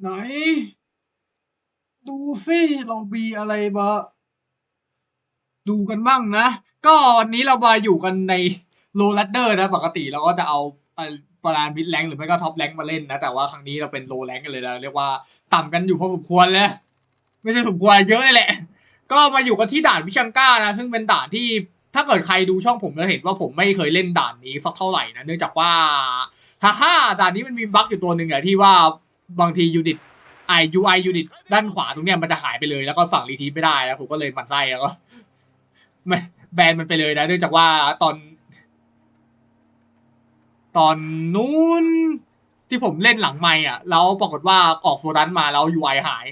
ไหน ดูสิเรามีอะไรมาดูกันบ้างนะ ก็วันนี้เรามาอยู่กันในโลลัดเดอร์นะ ปกติเราก็จะเอาประมาณมิดแรงหรือไม่ก็ท็อปแรงมาเล่นนะ แต่ว่าครั้งนี้เราเป็นโลแรงกันเลยนะ เรียกว่าต่ำกันอยู่พอสมควรเลย ไม่ใช่สมควรเยอะเลยแหละ ก็มาอยู่กันที่ด่านวิชังก้านะ ซึ่งเป็นด่านที่ถ้าเกิดใครดูช่องผมจะเห็นว่าผมไม่เคยเล่นด่านนี้สักเท่าไหร่นะ เนื่องจากว่าฮ่าฮ่าด่านนี้มันมีบั๊กอยู่ตัวหนึ่งอะที่ว่า บางทียูนิตไอยูไอยูนิตด้านขวาตรงเนี้ยมันจะหายไปเลยแล้วก็ฝั่งรีทีไม่ได้แล้วผมก็เลยมันไส้แล้วก็ไม่แบนมันไปเลยนะเนื่องจากว่าตอน ตอนนู้นที่ผมเล่นหลังไม่อะ แล้วปรากฏว่าออกโซดันมาแล้ว UI หาย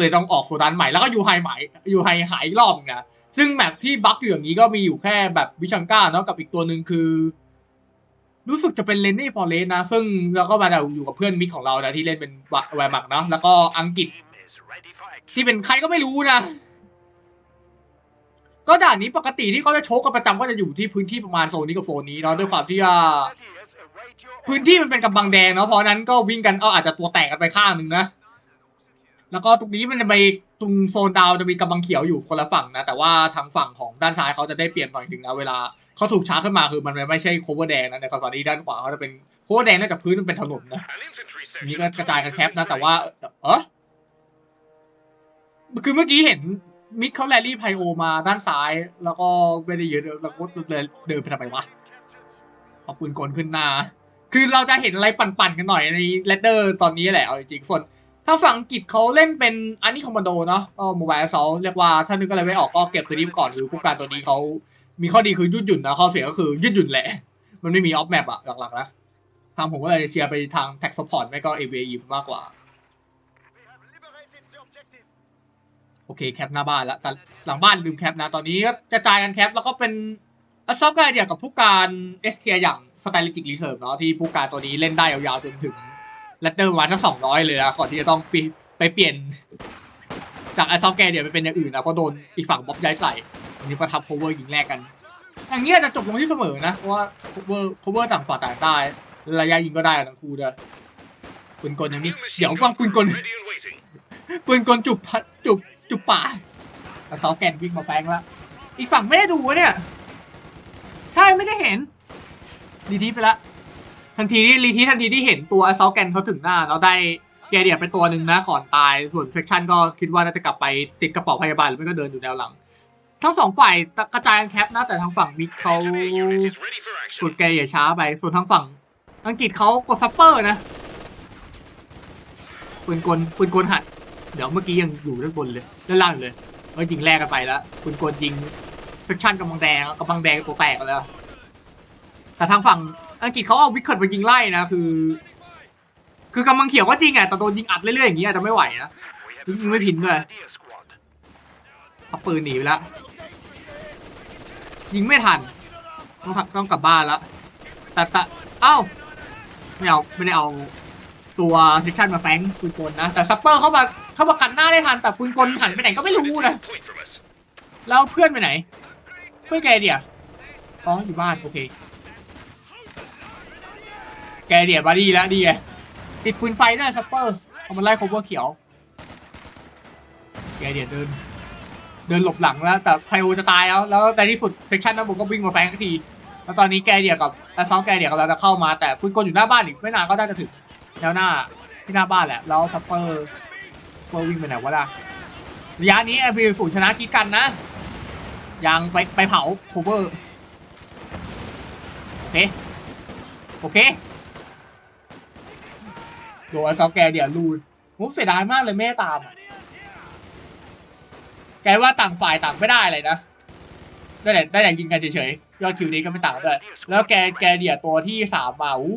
เลยต้องออกโซดันใหม่แล้วก็ UI ใหม่ UI หายอีกรอบนึงนะซึ่งแมปที่บั๊กอยู่อย่างนี้ก็มีอยู่แค่แบบวิชังก้าเนาะกับอีกตัวหนึ่งคือ รู้สึกจะเป็นเลนนี่ฟอร์เรสนะ ซึ่งเราก็มาอยู่กับเพื่อนมิกของเรานะที่เล่นเป็นแวร์มักเนาะแล้วก็อังกฤษ ที่เป็นใครก็ไม่รู้นะ ก็ด่านนี้ปกติที่เขาจะโชกกันประจำก็จะอยู่ที่พื้นที่ประมาณโซนนี้กับโซนนี้เนาะด้วยความที่ว่าพื้นที่มันเป็นกำบังแดงเนาะเพราะนั้นก็วิ่งกันก็อาจจะตัวแตกกันไปข้างหนึ่งนะ แล้วก็ตรงนี้มันจะไปตรงโซนดาวจะมีกำบังเขียวอยู่คนละฝั่งนะ แต่ว่าทางฝั่งของด้านซ้ายเขาจะได้เปรียบหน่อยหนึ่งนะเวลาเขาถูกช้าขึ้นมาคือมันไม่ใช่โคเวอร์แดงนะในกรณีด้านขวาเขาจะเป็นโคเวอร์แดงเนื่องจากพื้นมันเป็นถนนนะอันนี้ก็กระจายกันแคปนะแต่ว่าเออคือเมื่อกี้เห็นมิกเขาแรลลี่ไพโอมาด้านซ้าย แล้วก็ไม่ได้เยอะแล้วก็เลยเดินไปทำไมวะเอาปืนกลขึ้นหน้าคือเราจะเห็นอะไรปั่นๆกันหน่อยในเลดเดอร์ตอนนี้แหละเอาจริงๆส่วน ถ้าฝั่งอังกฤษเขาเล่นเป็นอันนี้คอมมานโดเนาะก็โมบายเซาเรียกว่าถ้านึกอะไรไม่ออกก็เก็บตัวนี้ไปก่อนคือผู้การตัวนี้เขามีข้อดีคือยืดหยุ่นนะข้อเสียก็คือยืดหยุ่นแหละ มันไม่มีออฟแมปอะหลักๆนะทางผมก็เลยเชียร์ไปทางแท็กซัพพอร์ตไม่ก็ AVE มากกว่า โอเคแคปหน้าบ้านแล้วแต่หลังบ้านลืมแคปนะ ตอนนี้ก็กระจายกันแคปแล้วก็เป็นอัซอกันเดียกับผู้การเอสเทียอย่างสไตลิจิกรีเซิร์ฟเนาะที่ผู้การตัวนี้เล่นได้ยาวๆจนถึง เลตเตอร์มาณสักสองร้อยเลยนะก่อนที่จะต้องไปไปเปลี่ยน จากไอัซอฟแกเดี๋ยวไปเป็นอย่างอื่นนะเพราะโดนอีกฝั่งบ๊อบย้ายใส่อันนี้ประทับโคเวอร์ยิงแรกกัน อย่างเงี้ยจะจบลงที่เสมอนะเพราะว่าโคเวอร์โคเวอร์ต่างฝ่ายต่างได้ระยะยิงก็ได้ทั้งคู่ด้วยปืนกลอย่างนี้เดี๋ยวก่อนปืนกลปืนกลจุบพัดจุบจุบป่าแต่เขาแกนวิ่งมาแฟงแล้วอีกฝั่งไม่ได้ดูเนี่ย ใช่ไม่ได้เห็นรีทีไปละ ทันทีที่รีทีทันทีที่เห็นตัวอซอแกนเขาถึงหน้าเราได้แกเดียไปตัวหนึ่งนะก่อนตาย ส่วนเซกชันก็คิดว่าน่าจะกลับไปติดกระเป๋าพยาบาลหรือไม่ก็เดินอยู่แนวหลัง ทั้งสองฝ่ายกระจายกันแคปนะแต่ทางฝั่งมิกเขากดแกเดียช้าไป ส่วนทางฝั่งอังกฤษเขากดซัปเปอร์นะปืนกลปืนกลหัด เดี๋ยวเมื่อกี้ยังอยู่ด้านบนเลยด้านล่างอยู่เลยก็ยิงแรกกันไปแล้วคุณกดยิงเฟคชั่นกำลังแดงกำลังแดงตัวแตกกันแล้วแต่ทางฝั่ง อังกฤษเขาเอาวิกเกิลมายิงไล่นะคือ คือกำลังเขียวก็จริงอะแต่โดนยิงอัดเรื่อยๆอย่างนี้อาจจะไม่ไหวนะยิงไม่พินด้วยเอาปืนหนีไปแล้วยิงไม่ทันต้องต้องกลับบ้านแล้วแต่แต่เอ้าไม่เอาไม่ได้เอาตัวเซคชันมาแฟงปืนกลนะ แต่ซัปเปอร์เข้ามาเข้ามากันหน้าได้ทันแต่ปืนกลหันไปไหนก็ไม่รู้นะแล้วเพื่อนไปไหน เพื่อนแกเดียอ๋ออยู่บ้านโอเค แกเดียบาดีแล้วดีไงติดปืนไฟได้ซัปเปอร์เอามันไล่คบว่าเขียว แกเดียเดิน เดินหลบหลังแล้ว แต่ไพโอจะตายแล้ว แล้วในที่สุดเซคชันนั้นผมก็วิ่งมาแฟงสักที แล้วตอนนี้แกเดียกับแอสซอลแกเดียกำลังจะเข้ามาแต่ปืนกลอยู่หน้าบ้านอีกไม่นานก็น่าจะถึงแนวหน้าที่หน้าบ้านแหละ แล้วซัปเปอร์ซัปเปอร์วิ่งไปไหนวะล่ะระยะนี้แอร์บิลสูชนะกีดกันนะ ยังไปไปเผาโคเวอร์ โอเค โอเค โดนซอฟแกเดี๋ยวลูนผมเสียดายมากเลยไม่ได้ตามอะแกว่าต่างฝ่ายต่างไม่ได้เลยนะได้แต่ได้แต่ยิงกันเฉยๆยอดคิวนี้ก็ไม่ต่างกันด้วยแล้วแกแกเดียตัวที่สามมาอู้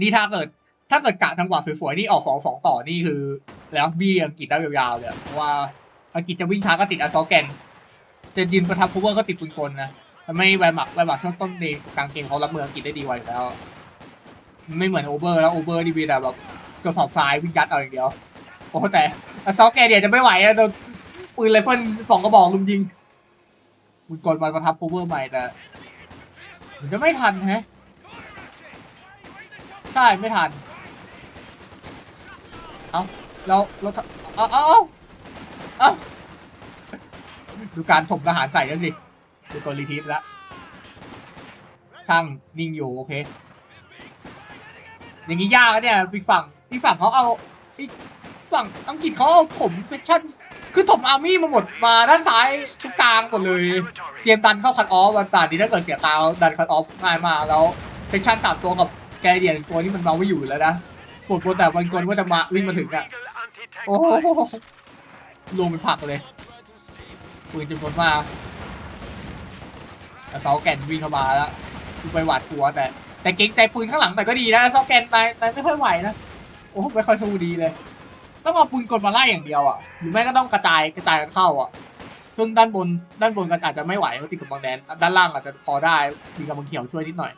นี่ถ้าเกิด ถ้าเกิดกะจังหวะสวยๆนี่ออกสองสองต่อนี่คือ แล้วบี้อังกฤษได้ยาวๆเลยเพราะว่าอังกฤษจะวิ่งช้าก็ติดอัลซอแกนจะยินประทับคูเวอร์ก็ติดปืนกลนะ ทำให้แวร์มักแวร์มักช่วงต้นเดย์กลางเกมเขารับมืออังกฤษได้ดีกว่าอยู่แล้ว ไม่เหมือนโอเวอร์แล้วโอเวอร์นี่มีแต่แบบกระสอบทรายวิ่งยัดเอาอย่างเดียวโอ้แต่ซอกแกเดียจะไม่ไหวอะโดนปืนไรเฟิลสองกระบอกลุมยิงปืนกลมาประทับคูเวอร์ใหม่แต่มันจะไม่ทันแฮะใช่ไม่ทันเอาแล้วแล้วถ้าเอาเอาเอาเอาดูการถมทหารใส่กันสิ ดูตัวรีทีฟแล้วช่างนิ่งอยู่โอเค อย่างนี้ยากเนี่ยอีกฝั่งอีกฝั่งเขาเอาอีกฝั่งอังกฤษเขาเอาถมเซชั่นคือถมอาร์มี่มาหมดมาด้านซ้ายทุกกลางหมดเลย เตรียมดันเข้าคัดออฟวันตาดีถ้าเกิดเสียตาดันคัดออฟง่ายมากแล้วเซชั่นสามตัวกับแกเดียนตัวนี้มันมาไม่อยู่แล้วนะปวดปวดแต่บางคนว่าจะมาวิ่งมาถึงอะโอ้โหลงเป็นผักเลยปืนจำนวนมาก แต่เสาแก่นวิ่งเข้ามาแล้วไปหวาดกลัวแต่ แต่เก่งใจปืนข้างหลังแต่ก็ดีนะเสาแก่นนายนายไม่ค่อยไหวนะโอ้ไม่ค่อยสู้ดีเลย ต้องเอาปืนกลมาไล่อย่างเดียวอะหรือไม่ก็ต้องกระจายกระจายกันเข้าอะซึ่งด้านบนด้านบนกันอาจจะไม่ไหวเพราะติดกับบางแดนด้านล่างอาจจะพอได้มีกำบังเขียวช่วยนิดหน่อย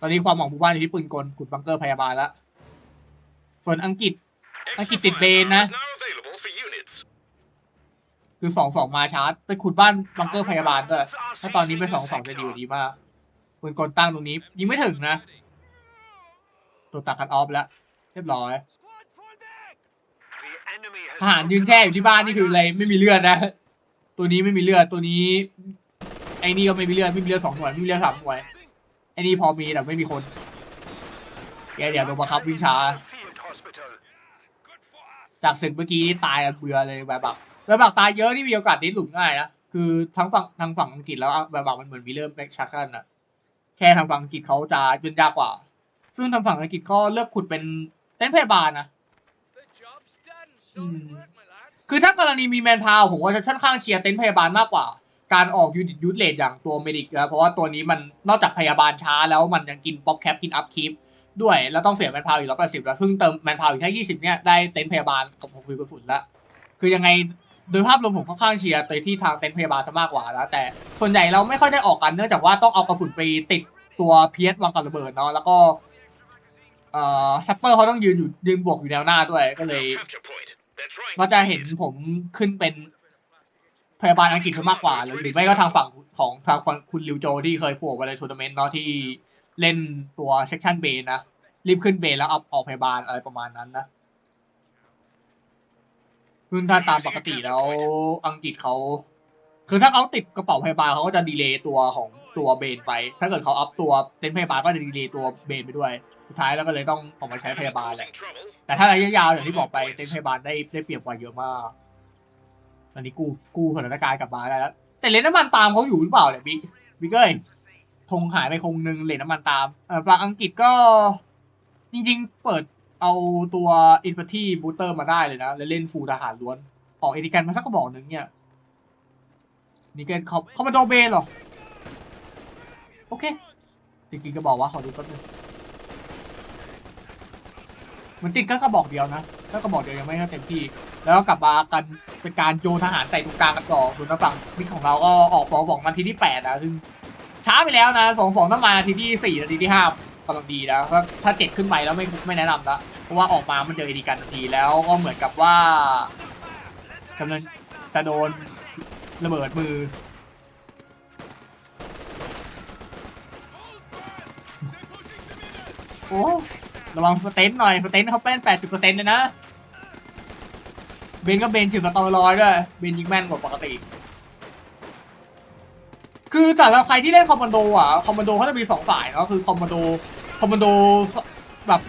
ตอนนี้ความหวังหมู่บ้านอยู่ที่ปืนกลขุดบังเกอร์พยาบาลแล้วส่วนอังกฤษอังกฤษติดเบนนะ คือสองสองมาชาร์จ ไปขุดบ้านบังเกอร์พยาบาลด้วยถ้าตอนนี้ไปสองสองจะดีกว่าดีมากปืนกลตั้งตรงนี้ ยิงไม่ถึงนะ ตัวตัดคันออฟแล้ว เรียบร้อยทหารยืนแช่อยู่ที่บ้านนี่คืออะไรไม่มีเลือดนะ ตัวนี้ไม่มีเลือดตัวนี้ ไอ้นี่ก็ไม่มีเลือดไม่มีเลือดสองหน่วยไม่มีเลือดสามหน่วยไอ้นี่พอมีแต่ไม่มีคนแกเดี๋ยวโดนบังคับวิ่งช้าจากเสร็จเมื่อกี้ตายกันเบื่อเลยแบบบัก แบบบักตายเยอะนี่มีโอกาสได้หลุมง่ายนะคือทั้งฝั่งทางฝั่งอังกฤษแล้วแบบบักมันเหมือนวิลเลอร์แบ็กชักกันอะแค่ทางฝั่งอังกฤษเขาจะยุ่นยากกว่า ซึ่งทางฝั่งอังกฤษก็เลือกขุดเป็นเต็นท์พยาบาลนะคือถ้ากรณีมีแมนพาวผมว่าจะค่อนข้างเชียร์เต็นท์พยาบาลมากกว่า การออกยูนิตยูทเลดอย่างตัวเมดิกนะเพราะว่าตัวนี้มันนอกจากพยาบาลช้าแล้วมันยังกินป๊อปแคปกินอัพคีปด้วยแล้วต้องเสียแมนพาวอีกร้อยแปดสิบแล้วซึ่งเติมแมนพาวอีกแค่ยี่สิบเนี่ยได้เต็นท์พยาบาลกับหกฟิลกระสุนละคือยังไง โดยภาพรวมผมค่อนข้างเชียร์ไปที่ทางเต็นท์พยาบาลซะมากกว่าแล้วแต่ส่วนใหญ่เราไม่ค่อยได้ออกกันเนื่องจากว่าต้องเอากระสุนไปติดตัวเพียสวางกับระเบิดเนาะแล้วก็เอ่อซัปเปอร์เขาต้องยืนอยู่ยืนบวกอยู่แนวหน้าด้วยก็เลยก็จะเห็นผมขึ้นเป็นพยาบาลอังกฤษซะมากกว่าหรือหรือไม่ก็ทางฝั่งของทางฝั่งคุณลิวโจที่เคยโผล่ไปในทัวร์นาเมนต์เนาะที่เล่นตัวเซ c ชันเบนนะรีบขึ้นเบนแล้วเอาออกพยาบาลอะไรประมาณนั้นนะ คือถ้าตามปกติแล้วอังกฤษเขา คือถ้าเขาติดกระเป๋าพยาบาลเขาก็จะดีเลย์ตัวของตัวเบนไป ถ้าเกิดเขาอัพตัวเต็นท์พยาบาลก็จะดีเลย์ตัวเบนไปด้วย สุดท้ายแล้วก็เลยต้องออกมาใช้พยาบาลแหละ แต่ถ้าระยะยาวอย่างที่บอกไปเต็นท์พยาบาลได้ได้เปรียบกว่าเยอะมากตอนนี้กู้กู้สถานการณ์กลับมาได้แล้ว แต่เลนน้ำมันตามเขาอยู่หรือเปล่าเนี่ยบิ๊กบิ๊กเอ้ยธงหายไปคงนึงเลนน้ำมันตามฝั่งอังกฤษก็จริง ๆ เปิด เอาตัวอินฟ a ทีบูเตอร์มาได้เลยนะ แล้วเล่นฟูลทหารล้วน ออกเอดิกันมาสักกระบอกหนึ่งเนี่ยนี่เกนเขาเขามาโดเบนหรอ โอเคจริงๆก็บอกว่าขอดูแป๊บนึงมันติดก็กระบอกเดียวนะก็กระบอกเดียวยังไม่เต็มที่ แล้วก็กลับมากันเป็นการโยนทหารใส่ตรงกลางกันต่อส่วนทางฝั่งมิกของเราก็ออกสองสองนาทีที่แปดนะซึ่งช้าไปแล้วนะสองสองต้องมานาทีที่สี่นาทีที่ห้ากำลังดีนะก็ถ้าเจ็ดขึ้นไปแล้วไม่ไม่แนะนำละ ราะว่าออกมามันเจอเอดีกันทันทีแล้วก็เหมือนกับว่ากำลังจะโดนระเบิดมือ โอ้ระวังสเตนหน่อยสเตนเขาเป็นแปดสิบเปอร์เซ็นเลยนะ เบนก็เบนถือสเตอร์ลอยด์ด้วย เบนยิงแม่นกว่าปกติ คือแต่ละใครที่เล่นคอมมานโดอะ คอมมานโดเขาจะมีสองฝ่ายเนาะคือคอมมานโด คอมมานโดแบบ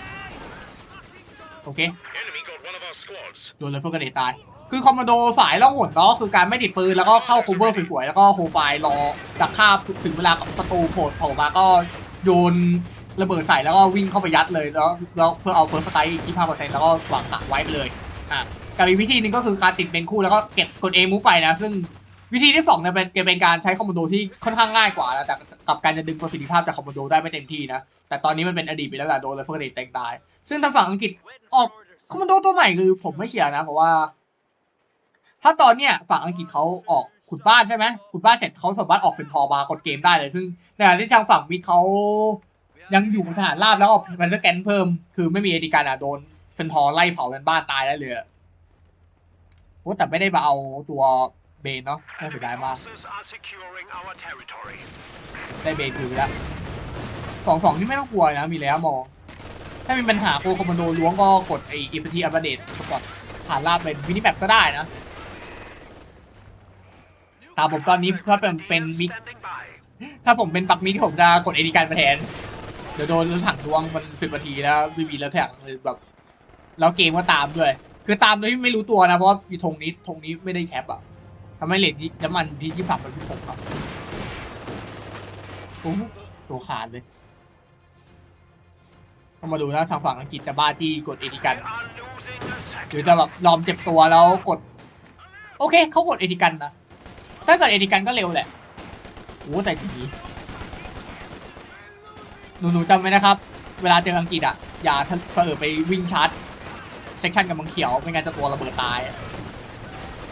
โอเคโดนเลยเฟอร์กระเดตาย คือคอมมานโดสายล่องหนเนาะคือการไม่ติดปืนแล้วก็เข้าคูเวอร์สวยๆ แล้วก็โฮไฟล์รอดักฆ่าถึงเวลากับศัตรูโผล่โผล่มาก็โยนระเบิดใส่แล้วก็วิ่งเข้าไปยัดเลยแล้วแล้วเพื่อเอาเฟิร์สไตล์อีก25%แล้วก็วางกะไว้ไปเลยอะกับอีกวิธีหนึงก็คือการติดเป็นคู่แล้วก็เก็บกดเอมูฟไปนะ ซึ่ง วิธีที่สองเนี่ยเป็นเป็นการใช้คอมมานโดที่ค่อนข้างง่ายกว่านะแต่กับการจะดึงประสิทธิภาพจากคอมมานโดได้ไม่เต็มที่นะ แต่ตอนนี้มันเป็นอดีตไปแล้วแหละโดนเลยเฟอร์เดตแตงตาย ซึ่งทางฝั่งอังกฤษออกคอมมานโดตัวใหม่คือผมไม่เชียร์นะ เพราะว่า ถ้าตอนเนี้ยฝั่งอังกฤษเขาออกขุดบ้านใช่ไหมขุดบ้านเสร็จเขาสามารถออกเซนทอร์มากดเกมได้เลย ซึ่งในขณะที่ทางฝั่งมิดเขายังอยู่บนทหารราบแล้วออกมันสแกนเพิ่ม คือไม่มีเอดิการอะโดนเซนทอร์ไล่เผากันบ้านตายได้เลยโอ้แต่ไม่ได้มาเอาตัว เบนเนาะน่าเสียดายมากได้เบนคืนไปแล้วสองสองที่ไม่ต้องกลัวนะมีแล้วมอง ถ้ามีปัญหาโกคอมมานโดล้วงก็กดไอ้อินฟินิตี้อัปเดตสปอร์ตผ่านลาบเป็นมินิแมปก็ได้นะตามผมตอนนี้ถ้าเป็นเป็นมิถ้าผมเป็นปักมิที่ผมจะกดเอดีการมาแทน เดี๋ยวโดนรถถังดวงมันสิบนาทีแล้วไม่มีแล้วแท็กเลยแบบแล้วเกมก็ตามด้วย คือตามโดยที่ไม่รู้ตัวนะเพราะว่าอยู่ธงนี้ธงนี้ไม่ได้แคปอะ ทำให้เลทนี้น้ำมันที่ยี่สิบสามเป็นที่หกครับโอ้โหตัวขาดเลยต้องมาดูนะทางฝั่งอังกฤษจะบ้าที่กดเอดีกันหรือจะแบบยอมเจ็บตัวแล้วกด โอเคเขากดเอดีกันนะถ้าเกิดเอดีกันก็เร็วแหละโอ้แต่ทีนี้หนูๆจำไว้นะครับ เวลาเจออังกฤษอะอย่าเผลอไปวิ่งชาร์จเซกชันกับบังเขียวไม่งั้นจะตัวระเบิดตาย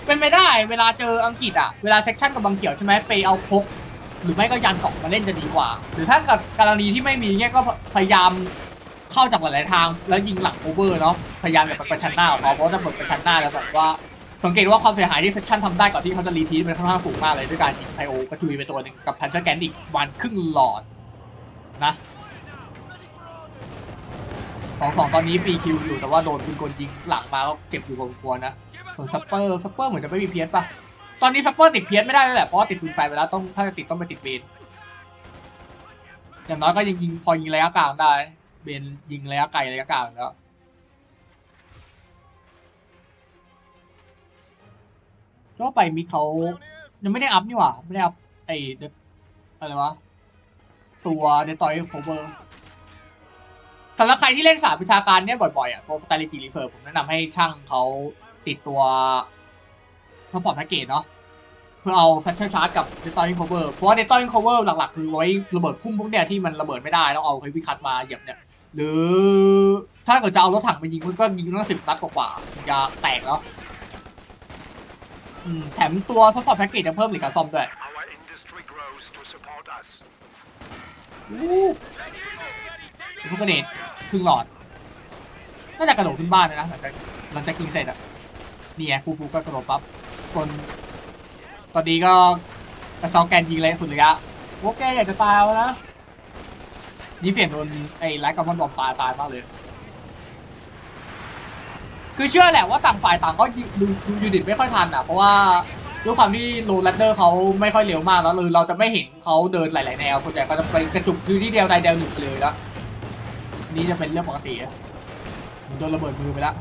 เป็นไปได้เวลาเจออังกฤษอะเวลาเซกชันกับบังเขียวใช่ไหมไปเอาคกหรือไม่ก็ยันเกาะมาเล่นจะดีกว่า หรือถ้ากับกรณีที่ไม่มีเงี้ยก็พยายามเข้าจากหลายๆทาง แล้วยิงหลังโอเวอร์เนาะพยายามแบบประชันหน้าของเขาเพราะว่าถ้าเปิดประชันหน้าแล้วแบบว่าสังเกตว่าความเสียหายที่เซสชั่นทำได้ก่อนที่เขาจะรีทีสเป็นค่อนข้างสูงมากเลยด้วยการยิงไพโอกระจุยไปตัวหนึ่งกับพันเชอร์แกนอีกวันครึ่งหลอดนะสองสองตอนนี้ฟีคิวอยู่แต่ว่าโดนปืนกลยิงหลังมาก็เจ็บอยู่พอสมควรนะ ส่วนซัปเปอร์ซัปเปอร์เหมือนจะไม่มีเพียสป่ะ ตอนนี้ซัปเปอร์ติดเพียสไม่ได้แล้วแหละ เพราะว่าติดปืนไฟไปแล้วต้องถ้าจะติดต้องไปติดเบน อย่างน้อยก็ยังยิงพอยิงระยะกลางได้ เบนยิงระยะไกลระยะกลางแล้วก็ไปมิกเขายังไม่ได้อัพนี่หว่า ไม่ได้อัพไอ้อะไรวะ ตัวเดตอยโคเวอร์สำหรับใครที่เล่นสายวิชาการเนี่ยบ่อยๆอะตัว strategy reserve ผมแนะนำให้ช่างเขา ติดตัวซัพพอร์ตแพ็กเกจเนาะเพื่อเอา satchel charge กับ d e t o y cover เพราะว่า d e t o y cover หลักๆ คือไว้ระเบิดพุ่มพวกเนี้ยที่มันระเบิดไม่ได้แล้วเอาเฮฟวี่คัตมาเหยียบเนี่ยหรือถ้าเกิดจะเอารถถังมายิงมันก็ยิงตั้งสิบนัดกว่าๆถึงจะแตกแล้วอืมแถมตัวซัพพอร์ตแพ็กเกจจะเพิ่มหรือการซ่อมด้วย Our industry grows to support us. อู้ลูกกระเด็นครึ่งหลอดน่าจะกระโดดขึ้นบ้านเลยนะหลังจากหลังจากกินเสร็จอะ นี่ไงปูปูก็กระโดดปั๊บคนตอนนี้ก็กระซองแกนยิงเลยสุดระยะโอเคอยากจะตายแล้วนะนี่เปลี่ยนโดนไอ้ไลท์กับมันบอมตาตายมากเลย คือเชื่อแหละว่าต่างฝ่ายต่างก็ดูดูยูนิตไม่ค่อยทันอะเพราะว่าด้วยความที่โรลันเดอร์เขาไม่ค่อยเร็วมากแล้วเลยเราจะไม่เห็นเขาเดินหลาย ๆ แนวส่วนใหญ่ก็จะไปกระจุกอยู่ที่เดียวใดเดียวหนึ่งไปเลยแล้วนี่จะเป็นเรื่องปกติโดนระเบิดมือไปแล้ว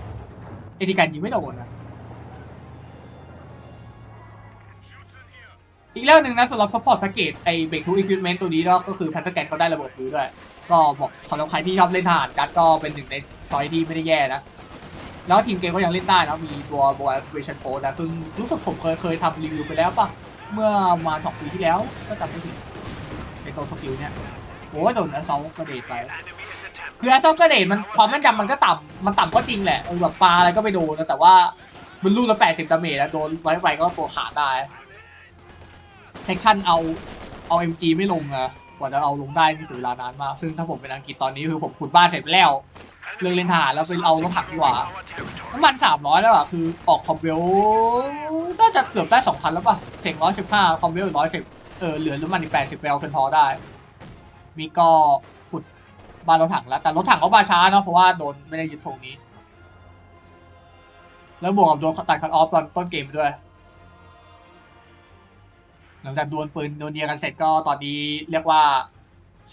ไอ้ที่การยิงไม่โดนนะ อีกเรื่องหนึ่งนะสำหรับ support package ไอ้ break to equipment ตัวนี้เนาะก็คือ p a t h a g เขาได้ระเบิดมือด้วย ก็บอกสำหรับใครที่ชอบเล่นทหารกัดก็เป็นหนึ่งในช้อยที่ไม่ได้แย่นะ แล้วทีมเกมก็ยังเล่นได้นะมีตัว b o y s p a t i o n p o นะ ซึ่งรู้สึกผมเคยเคยทำรีวิวไปแล้วปะเมื่อมาสองปีที่แล้วก็จำไม่ผิดในตัวสกิลเนี่ยโอ้โดนอัลเซากระเดดไปคืออัลเซากระเดดมันความแม่นยำมันก็ต่ำมันต่ำก็จริงแหละเออแบบปลาอะไรก็ไม่โดนนะแต่ว่ามันลูกละแปดสิบดาเมจนะโดนไว้ไวก็ตัวขาดได้ เซคชั่นเอาเอา MG ไม่ลงอะกว่าจะเอาลงได้นี่ถือเวลานานมากซึ่งถ้าผมเป็นอังกฤษตอนนี้คือผมขุดบ้านเสร็จไปแล้วเลิกเล่นทหารแล้วไปเอารถถังดีกว่าน้ำมันสามร้อยแล้วอะคือออกคอมเวลน่าจะเกือบได้สองพันแล้วป่ะเทคร้อยสิบห้าคอมเวลร้อยสิบเออเหลือน้ำมันอีกแปดสิบไปเอาเซนทอได้ มีก็ขุดบ้านรถถังแล้ว แต่รถถังก็มาช้าเนาะเพราะว่าโดนไม่ได้ยึดธงนี้ แล้วบวกกับโดนตัดคัตออฟตอนต้นเกมด้วย หลังจากดวลปืนโดนเนียกันเสร็จก็ตอนนี้เรียกว่า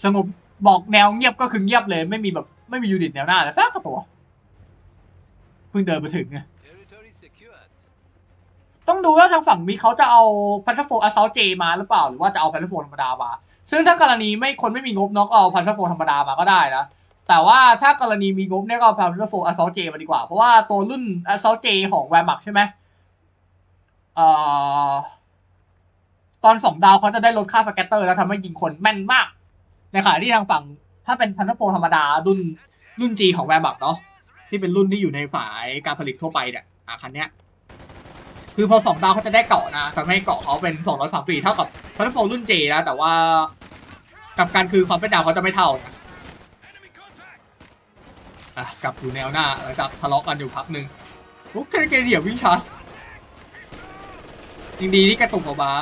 สงบบอกแนวเงียบก็คือเงียบเลย ไม่มีแบบไม่มียูนิตแนวหน้าแล้วสักตัวเพิ่งเดินมาถึงไง Territory secured. ต้องดูว่าทางฝั่งมิกเขาจะเอาพันธโฟอัสซาเจมาหรือเปล่าหรือว่าจะเอาพันธโฟธรรมดามาซึ่งถ้ากรณีไม่คนไม่มีงบเนาะก็เอาพันธโฟธรรมดามาก็ได้นะแต่ว่าถ้ากรณีมีงบเนี่ยก็เอาพันธโฟอัสซาเจมาดีกว่าเพราะว่าตัวรุ่นอัสซาเจของแวร์มักใช่ไหมเอ่อ ตอนสองดาวเขาจะได้ลดค่าสแกตเตอร์ แล้วทำให้ยิงคนแม่นมาก ในขณะที่ทางฝั่งถ้าเป็นพันธโฟธรรมดารุ่นรุ่น G ของแวร์มักเนาะที่เป็นรุ่นที่อยู่ในฝ่ายการผลิตทั่วไปเนี่ยอะคันเนี้ยคือพอสองดาวเขาจะได้เกาะนะทำให้เกาะเขาเป็นสองร้อยสามสี่เท่ากับพันธโฟรุ่น J นะแต่ว่ากับการคือความเป็นดาวเขาจะไม่เท่านะอะกลับอยู่แนวหน้าหลังจากทะเลาะกันอยู่พักหนึ่งโอ้เกเกเดียววิ่งชาร์จริงดีที่กระตุกออกมา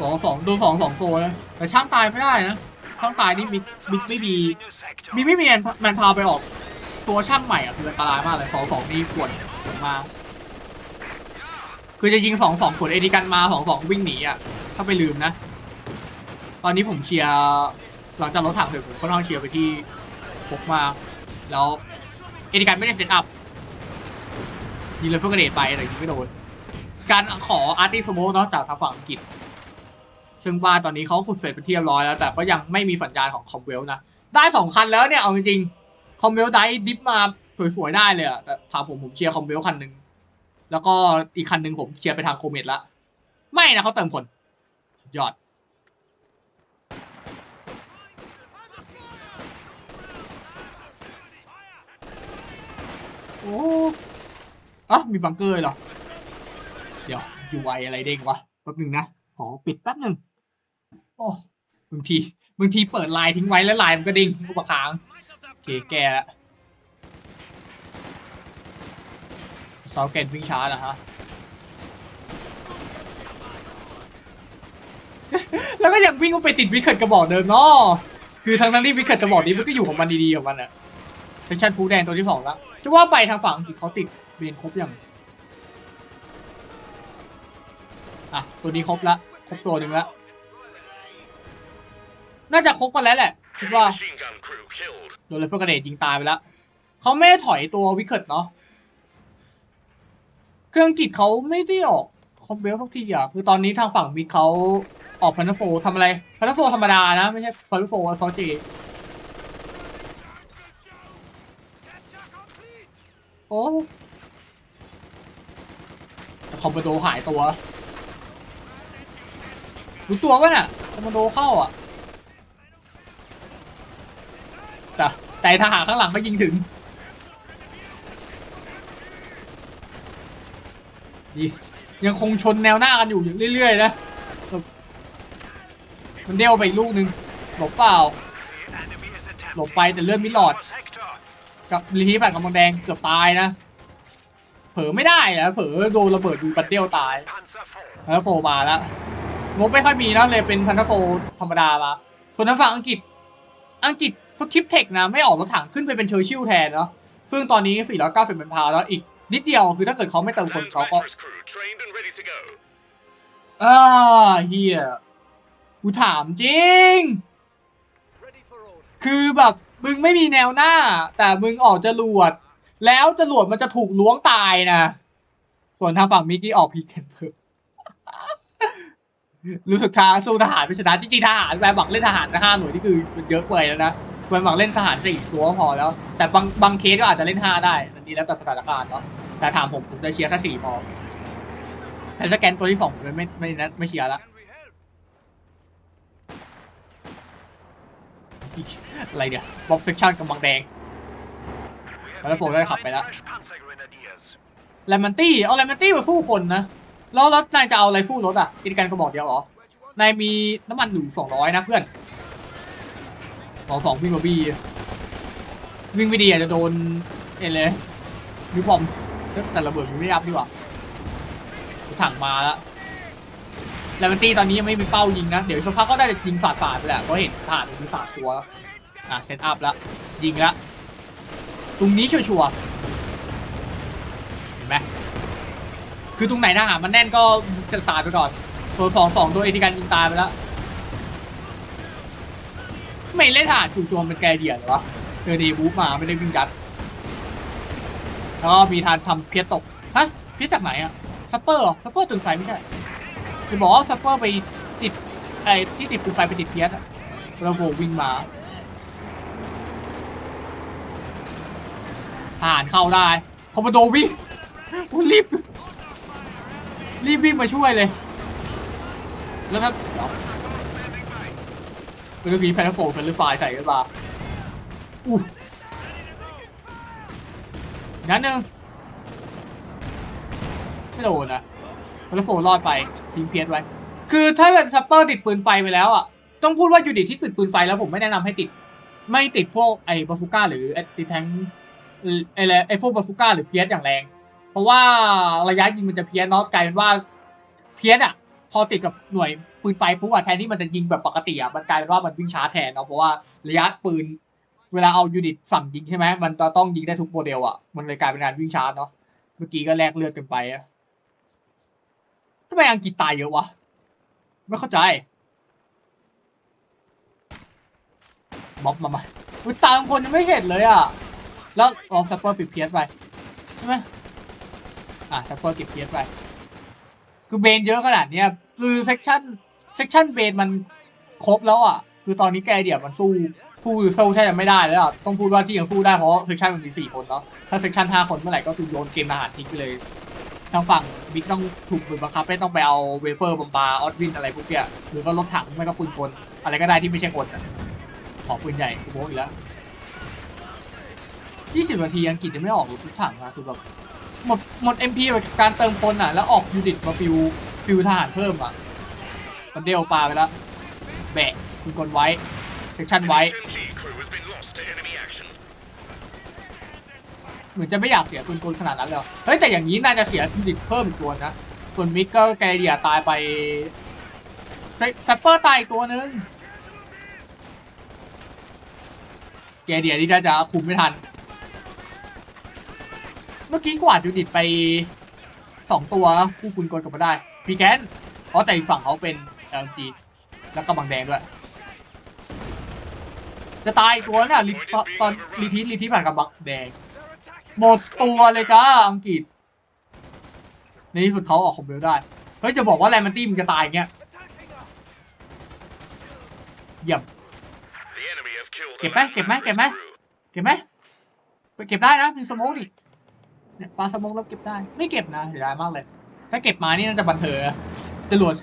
สองสองดูสองสองโซนะแต่ช่างตายไม่ได้นะช่องตายนี่มิกมิไม่มีมีไม่มีแมนพาวไปออก ตัวช่างใหม่อะคืออันตรายมากเลยสองสองนี่ปวดปวดมาคือจะยิงสองสองผลเอดีกันมาสองสองวิ่งหนีอะถ้าไปลืมนะ ตอนนี้ผมเชียร์หลังจากรถถังเสร็จผมค่อนข้างเชียร์ไปที่พกมา แล้วเอดีกันไม่ได้เซตอัพยิงเลยเพื่อกระเดดไปแต่ยิงไม่โดนการขออาร์ติสโมเนาะจากทางฝั่งอังกฤษ ซึ่งว่าตอนนี้เขาขุดเสร็จเป็นที่เรียบร้อยแล้วแต่ก็ยังไม่มีสัญญาณของคอมเวลนะ ได้สองคันแล้วเนี่ยเอาจริงๆคอมเวลได้ดิฟมาสวยๆได้เลยอะแต่ถามผมผมเชียร์คอมเวลคันหนึ่งแล้วก็อีกคันหนึ่งผมเชียร์ไปทางโคเมตละไม่นะเขาเติมผลยอดโอ้อะมีบังเกอร์เหรอ เดี๋ยว UI อะไรเด้งวะ แป๊บหนึ่งนะ ขอปิดแป๊บหนึ่ง โอ้บางทีบางทีเปิดไลน์ทิ้งไว้แล้วไลน์มันก็เด้งทุกครั้งโอเคแก่ละเซาเกนวิ่งช้านะฮะ แล้วก็ยังวิ่งไปติดวิกเกิตกระบอกเดิมเนาะคือทั้งนั้นที่วิกเกิตกระบอกนี้มันก็อยู่ของมันดีๆของมันอะเซนชั่นฟูแดงตัวที่สองละจะว่าไปทางฝั่งอังกฤษเขาติดเบนครบยังอะตัวนี้ครบละครบตัวหนึ่งละ น่าจะครบมาแล้วแหละคิดว่าโดนเลเฟอร์กระเดดยิงตายไปแล้วเขาไม่ได้ถอยตัววิกเกิตเนาะเครื่องกิจเขาไม่ได้ออกคอมเบลทุกทีอะคือตอนนี้ทางฝั่งมิกเขาออกพันธโฟทำอะไรพันธโฟธรรมดานะ ไม่ใช่พันธโฟซอเจโอ้คอมโบโดหายตัวรู้ตัวป่ะน่ะคอมโบโดเข้าอะ แต่แต่ทหารข้างหลังก็ยิงถึงดียังคงชนแนวหน้ากันอยู่อย่างเรื่อยๆนะ มันเดี่ยวไปอีกลูกหนึ่งหลบเปล่า หลบไปแต่เลือดม่หลอด กับลีฮีผ่านกำลังแดงเกือบตายนะ เผลอไม่ได้นะเผลอโดนระเบิดดูปัดเดียวตายพันธโฟมาแล้วงบไม่ค่อยมีนะเลยเป็นพันธโฟธรรมดามา ส่วนทางฝั่งอังกฤษ อังกฤษ สคริปเทคนะไม่ออกรถถังขึ้นไปเป็นเชอร์ชิลแทนเนาะซึ่งตอนนี้ 490 เป็นพาวแล้วอีกนิดเดียวคือถ้าเกิดเขาไม่เติมคน Land เขาก็ mattress crew trained and ready to go. อ่าเฮียกูถามจริง คือแบบมึงไม่มีแนวหน้า แต่มึงออกจรวด แล้วจรวดมันจะถูกล้วงตายนะ ส่วนทางฝั่งมิกกี้ออกพีเคนเพิ่มรู้สึกทางสู้ทหารไม่ชนะจริงๆทหารแวร์บักเล่นทหารห้าหน่วยนี่คือมันเยอะเกินแล้วนะ แวร์บักเล่นทหารสี่ตัวก็พอแล้ว แต่บางบางเคสก็อาจจะเล่นห้าได้อันนี้แล้วแต่สถานการณ์เนาะแต่ถามผมผมจะเชียร์แค่สี่พอแต่สแกนตัวที่สองผมไม่ไม่ไม่ไม่ไม่เชียร์ละอะไรเนี่ยบ็อกเซ c ชั่นกำบังแดง We have Panzer IV been ได้ขับไปแล้วแลมันตี้เอาแลมมันตี้มาสู้คนนะแล้วแล้วนายจะเอาอะไรสู้รถอะกินกันกระบอกเดียวเหรอนายมีน้ำมันอยู่สองร้อยนะเพื่อน สองสองวิ่งมาบีวิ่งไม่ดีอาจจะโดนเอเลยนิวบอมแต่ระเบิดยังไม่รับดีกว่าถังมาแล้วแลมมันตี้ตอนนี้ยังไม่มีเป้ายิงนะ เดี๋ยวสักพักก็ได้จะยิงสาดสาดไปแหละเพราะเห็นฐานมีสาดตัวอะเซตอัพแล้วยิงแล้วตรงนี้ชัวร์เห็นไหมคือตรงไหนทหารมันแน่นก็จะสาดไปก่อนตัวสองสองตัวเอทิกันยิงตายไปแล้ว ไม่เล่นทหารจู่โจมเป็นแกเดียเหรอวะเจอดีบูมาไม่ได้วิ่งยัดแล้วก็มีทานทำเพียตกฮะเพียจากไหนอะซัปเปอร์หรอซัปเปอร์ตุนไฟไม่ใช่จะบอกว่าซัปเปอร์ไปติดไอ้ที่ติดตุนไฟไปติดเพียอะระบบวิ่งมาทหารเข้าได้คอมมานโดวิ่งรีบรีบวิ่งมาช่วยเลย แล้วถ้า มันก็มีแพนโฟนเป็นหรือไฟใส่กันมาอู้งั้นหนึ่งไม่โดนนะแพนโฟรอดไปทิ้งเพียสไว้ คือถ้าเป็นซัปเปอร์ติดปืนไฟไปแล้วอะ ต้องพูดว่ายูนิตที่ติดปืนไฟแล้วผมไม่แนะนำให้ติด ไม่ติดพวกไอ้บาซูก้าหรือไอ้ติดแทงไอ้ไอ้พวกบาซูก้าหรือเพียสอย่างแรง เพราะว่าระยะยิงมันจะเพี้ยนเนาะกลายเป็นว่าเพี้ยนอะ พอติดกับหน่วย ปืนไฟปุ๊บอะแทนที่มันจะยิงแบบปกติอะมันกลายเป็นว่ามันวิ่งช้าแทนเนาะเพราะว่าระยะปืน เวลาเอายูนิตสั่งยิงใช่ไหมมันจะต้องยิงได้ทุกโมเดลอะมันเลยกลายเป็นการวิ่งช้าเนาะเมื่อกี้ก็แลกเลือดกันไปอะทำไมอังกฤษตายเยอะวะไม่เข้าใจม็อบมามาอุ๊ยตามคนยังไม่เสร็จเลยอะ แล้วเอซัปเปอร์ปิดเพียสไปใช่ไหมอะซัปเปอร์เก็บเพียสไป คือเบนเยอะขนาดเนี้ยคือเซกชั่น เซกชันเบนมันครบแล้วอะ คือตอนนี้แกเดียมันสู้สู้ยูเซลแทบจะไม่ได้แล้วอะต้องพูดว่าที่ยังสู้ได้เพราะเซกชันมันมีสี่คนเนาะ ถ้าเซกชันห้าคนเมื่อไหร่ก็คือโยนเกมทหารทิ้งไปเลย ทางฝั่งบิ๊กต้องถูกบีบบังคับให้ต้องไปเอาเวเฟอร์บอมบาออสวินอะไรพวกเนี้ยหรือก็รถถังไม่ก็ปืนกลอะไรก็ได้ที่ไม่ใช่คนอะขอปืนใหญ่กูโบกอีกแล้วยี่สิบนาทีอังกฤษยังไม่ออกรถถังอะคือแบบหมดหมดเอ็มพีกับการเติมคนอะ แล้วออกยูนิตมาฟิวฟิวทหารเพิ่มอะ มันเดลปลาไปแล้วแบะปืนกลไว้เซกชันไว้ SMG crew has been lost to enemy action. เหมือนจะไม่อยากเสียปืนกลขนาดนั้นเลยเหรอเฮ้ยแต่อย่างนี้น่าจะเสียยูนิตเพิ่มอีกตัวนะ ส่วนมิกก็แกเดียตายไปเฮ้ยแซปเปอร์ตายอีกตัวนึงแกเดียนี่น่าจะคุมไม่ทัน เมื่อกี้กวาดยูนิตไปสองตัวคู่คุณกลกลับมาได้มีแกนเพราะแต่อีกฝั่งเขาเป็น LG แล้วก็บังแดงด้วย จะตายอีกตัวน่ะลิตอนตอนรีทีสรีทีสผ่านกับบังแดง หมดตัวเลยจ้าอังกฤษ ในที่สุดเขาออกคอมเบลได้ เฮ้ยจะบอกว่าแรมมันตี้มันจะตายอย่างเงี้ยเยี่ยม The enemy have killed Get a back, man get back, and get his back. crew. เก็บไหมไปเก็บได้นะมีสโมกดิเนี่ยปลาสโมกแล้วเก็บได้ ไม่เก็บนะเสียดายมากเลย ถ้าเก็บมานี่น่าจะบันเทิงอะจรวด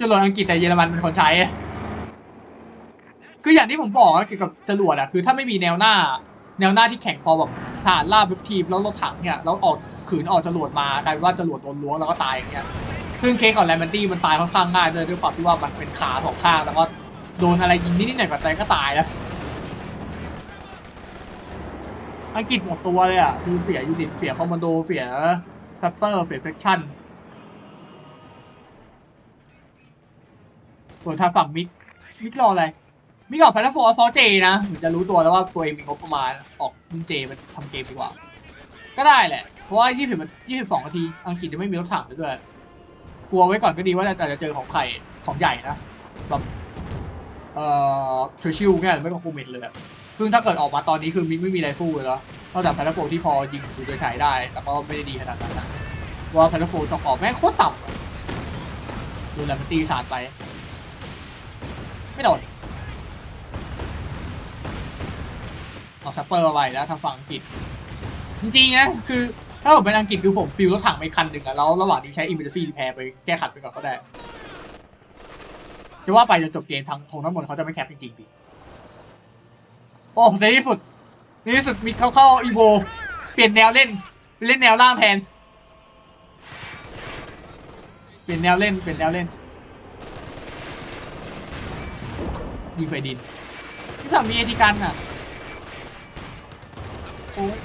จรวดอังกฤษแต่เยอรมันเป็นคนใช้ คืออย่างที่ผมบอกเกี่ยวกับจรวดอะคือถ้าไม่มีแนวหน้า แนวหน้าที่แข็งพอแบบทหารล่าแบบทีมแล้วรถถังเนี่ยแล้วออกขืนออกจรวดมากลายเป็นว่าจรวดโดนล้วงแล้วก็ตายอย่างเงี้ยซึ่งเคสก่อนแลมนตี้มันตายค่อนข้างง่ายด้วยด้วยความที่ว่ามันเป็นขาสองข้างแล้วก็โดนอะไรยิงนิดๆหน่อยๆก็ตายก็ตายแล้วอังกฤษหมดตัวเลยอะคือเสียยูนิตเสียคอมมานโดเสียซัตเตอร์เสียเฟคชั่น ส่วนทางฝั่งมิกมิกรออะไรมิกออกแพลตฟอร์มฟอเจนะเหมือนจะรู้ตัวแล้วว่าตัวเองมีงบประมาณออกมินเจมันทำเกมดีกว่า ก็ได้แหละ เพราะว่า20มัน22นาทีอังกฤษยังไม่มีรถถังด้วยกลัวไว้ก่อนก็ดีว่าอาจจะเจอของไข่ของใหญ่นะแบบเอ่อชิวเนี่ยไม่ก็โคเมนเลยอะซึ่งถ้าเกิดออกมาตอนนี้คือมิกไม่มีไรสู้เลยแล้วนอกจากแพลตโฟร์ที่พอยิงดูโดยถ่ายได้ แต่ก็ไม่ได้ดีขนาดนั้นนะว่าแพลตโฟร์ต้องออกแม่งโคตรต่ำดูแลมันตีสาดไป ไม่โดนเอาซัปเปอร์มาไว้แล้วทางฝั่งอังกฤษจริงๆนะคือถ้าผมเป็นอังกฤษคือผมฟิลรถถังไปคันหนึ่งอะแล้วระหว่างนี้ใช้ emergency repair ไปแก้ขัดไปก่อนก็ได้จะว่าไปจนจบเกมทางทงน้ำมนต์เขาจะไม่แคปจริงๆดิโอ้ในที่สุดในที่สุดมิกเขาเข้าอีโวเปลี่ยนแนวเล่นเล่นแนวล่างแทนเปลี่ยนแนวเล่นเปลี่ยนแนวเล่น ยิงไปดินที่สามมีเอทีกันอะโอ้ย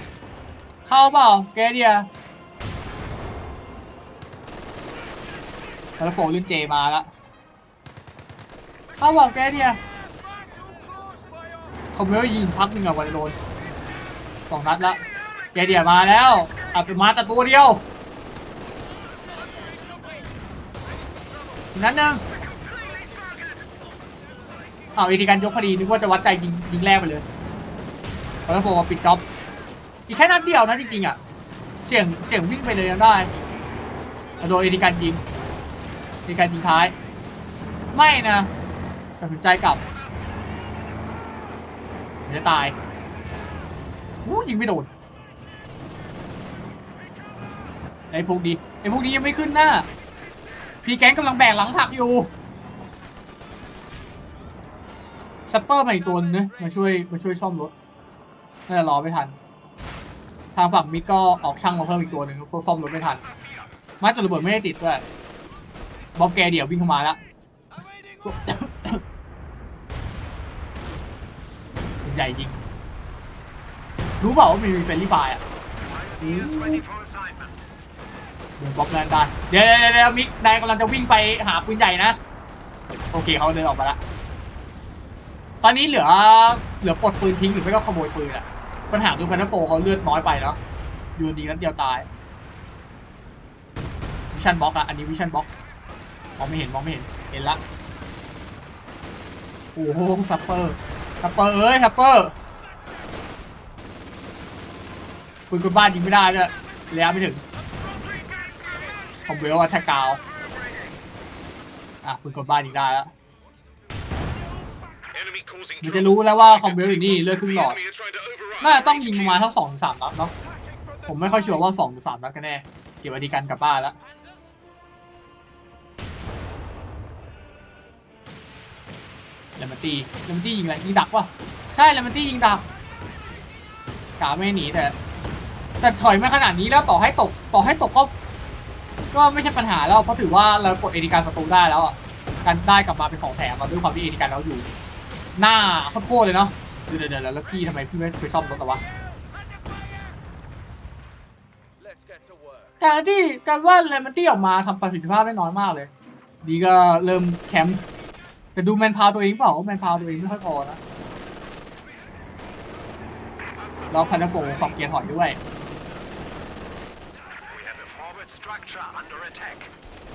เข้าเปล่าแกเดียแล้วโฟลื่นเจมาล้วเข้าเปล่าแกเดียเขาไม่ได้ยิงพักหนึ่งอะวันโดนสองนัดละแกเดียมาแล้วอัดมาแต่ตัวเดียวอีกนัดหนึ่ง อ้าวอีทีการยกพอดีนึกว่าจะวัดใจยิงยิงแรกไปเลยพอแล้วโฟมาปิดจ็อบอีกแค่นัดเดียวนะจริงๆอะ เสี่ยงเสี่ยงวิ่งไปเลยยังได้โดนเอทีการยิงเอทีการยิงท้าย ไม่นะตัดสินใจกลับเดี๋ยวจะตายวู้ยิงไม่โดนไอ้พวกนี้ไอ้พวกนี้ยังไม่ขึ้นหน้า พี่แก๊งกำลังแบกหลังผักอยู่ ซัปเปอร์มาอีกตัวนึงมาช่วยมาช่วยซ่อมรถน่าจะรอไม่ทัน ทางฝั่งมิกก็ออกช่างมาเพิ่มอีกตัวหนึ่งเพื่อซ่อมรถไม่ทันม้ตัวระเบิดไม่ได้ติดด้วยบ๊อบแกเดี่ยววิ่งเข้ามาแล้วใหญ่จริง รู้เปล่าว่ามีเฟรนลี่ไฟอะบล็อกแลนได้เดี๋ยวเดี๋ยวเดี๋ยวมิกนายกำลังจะวิ่งไปหาปืนใหญ่นะ โอเคเขาเดินออกมาละ ตอนนี้เหลือเหลือปลดปืนทิ้งหรือไม่ก็ขโมยปืนอะปัญหาคือพันธโฟเขาเลือดน้อยไปเนาะยูดีนัดเดียวตายวิชั่นบล็อกอะอันนี้วิชั่นบล็อกมองไม่เห็นมองไม่เห็นเห็นละโอ้โหซัปเปอร์ซัปเปอร์เอ้ยซัปเปอร์ปืนกลบ้านยิงไม่ได้ด้วยระยะไม่ถึงคอมเวลอะแทกกาวอะปืนกลบ้านยิงได้แล้ว มันจะรู้แล้วว่าคอมเวลอยู่นี่เลือดครึ่งหลอด น่าจะต้องยิงประมาณทั้งสองสามนัดเนาะ ผมไม่ค่อยเชัวร์ว่าสองหรือสามนัดกันแน่ เก็บอดีกันกลับบ้านแล้วเลมันตี้เลมันตี้ยิงอะไรยิงดักวะใช่เลมันตี้ยิงดักกาไม่หนีแต่ แต่ถอยมาขนาดนี้แล้วต่อให้ตก ต่อให้ตกก็ ก็ไม่ใช่ปัญหาแล้วเพราะถือว่าเรากดเอดีการศัตรูได้แล้วอะการได้กลับมาเป็นของแถมมาด้วยความที่เอดีการเราอยู่ หน้าโคตรเลยเนาะเดี๋ยวเดี๋ยวแล้วพี่ทำไมพี่ไม่ไปซ่อมรถแต่วะการที่การว่าเลมันตี้ออกมาทำประสิทธิภาพได้น้อยมากเลย ดีก็เริ่มแคมป์แต่ดูแมนพาวตัวเองเปล่าแมนพาวตัวเองไม่ค่อยพอนะแล้วพันธโฟสองเกียร์ถอยด้วย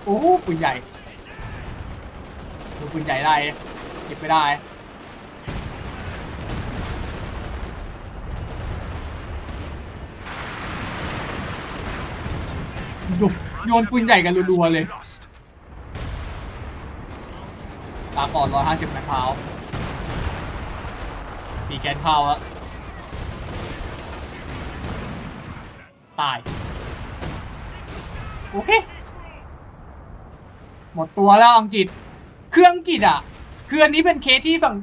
โอ้ปืนใหญ่ดูปืนใหญ่ได้เก็บไม่ได้ โยนโยนปืนใหญ่กันรัวๆเลยตาก่อนร้อยห้าสิบแมนพาวตีแกนเข้าอะตาย โอเค หมดตัวแล้วอังกฤษ เครื่องอังกฤษอะ คืออันนี้เป็นเคสที่ฝั่ง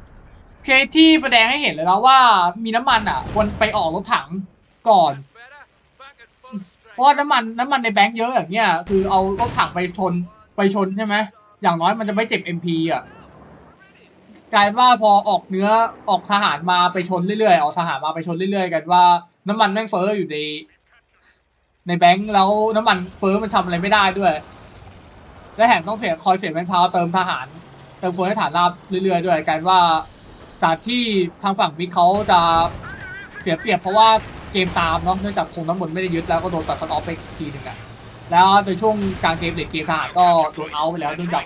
เคสที่แสดงให้เห็นเลยนะว่ามีน้ำมันอะควรไปออกรถถังก่อน เพราะว่าน้ำมันน้ำมันในแบงค์เยอะอย่างเงี้ยคือเอารถถังไปชนไปชนใช่ไหมอย่างน้อยมันจะไม่เจ็บ MP อะกลายว่าพอออกเนื้อออกทหารมาไปชนเรื่อยๆออกทหารมาไปชนเรื่อยๆ กันว่า น้ำมันแม่งเฟ้ออยู่ในในแบงค์แล้วน้ำมันเฟ้อมันทำอะไรไม่ได้ด้วย และแถมต้องเสียคอยเสียแมนพาวเติมทหาร เติมคนให้ฐานราบเรื่อยๆ ด้วยกลายว่าจากที่ทางฝั่งมิกเขาจะเสียเปรียบเพราะว่า มตามเนาะเนื่องจากคงน้ำมนต์ไม่ได้ยึดแล้วก็โดนตัดคัตออฟไปอีกทีหนึ่งอะแล้วในช่วงกลางเกมเด็กเกมทหารก็โดนเอาไปแล้วเนื่องจาก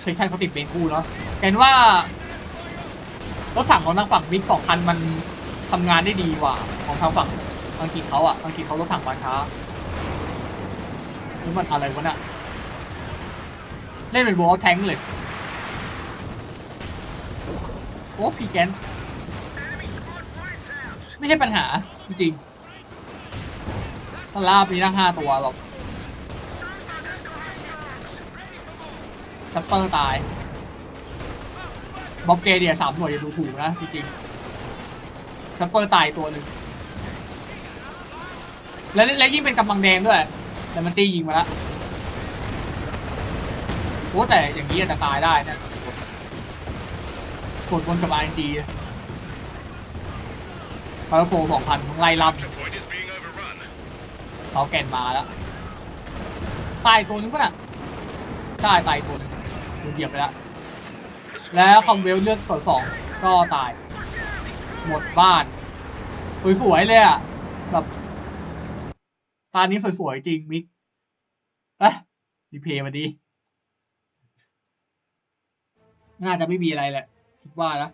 เซกชันเขาติดเบนคู่เนาะเห็นว่ารถถังของทางฝั่งมิกสองคันมันทำงานได้ดีกว่า ของทางฝั่งอังกฤษเขาอะอังกฤษเขารถถังบานช้านี่มันอะไรวะเนี่ยเล่นเป็นวอลแทงเลยโอ้พีแกนไม่ใช่ปัญหาจริงๆ ตลาบมีทั้งห้าตัวหรอกซัปเปอร์ตายบ็อกเกเดียสามหน่วยอย่าดูถูกนะจริงๆซัปเปอร์ตายตัวหนึ่ง แล้วและยิ่งเป็นกำลังแดงด้วย แต่มันตียิงมาแล้วโอ้แต่อย่างนี้อาจจะตายได้นะส่วนบนกับ RNG พาราโฟสองพันไล่รับ เสาแก่นมาแล้ว ตายตัวนึงป่ะน่ะใช่ตายตัวนึงโดนเหยียบไปแล้ว แล้วคอมเวลเลือดสองสองก็ตาย หมดบ้าน สวยๆเลยอะแบบตานี้สวยๆจริงมิกอะรีเพย์มาดี น่าจะไม่มีอะไรแหละคิดว่านะ